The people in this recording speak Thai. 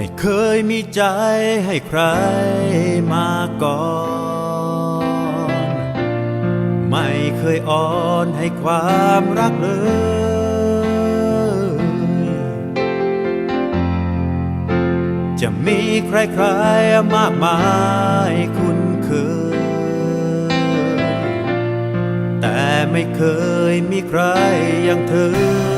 ไม่เคยมีใจให้ใครมาก่อน ไม่เคยอ่อนให้ความรักเลย จะมีใครๆมากมายคุ้นเคย แต่ไม่เคยมีใครอย่างเธอ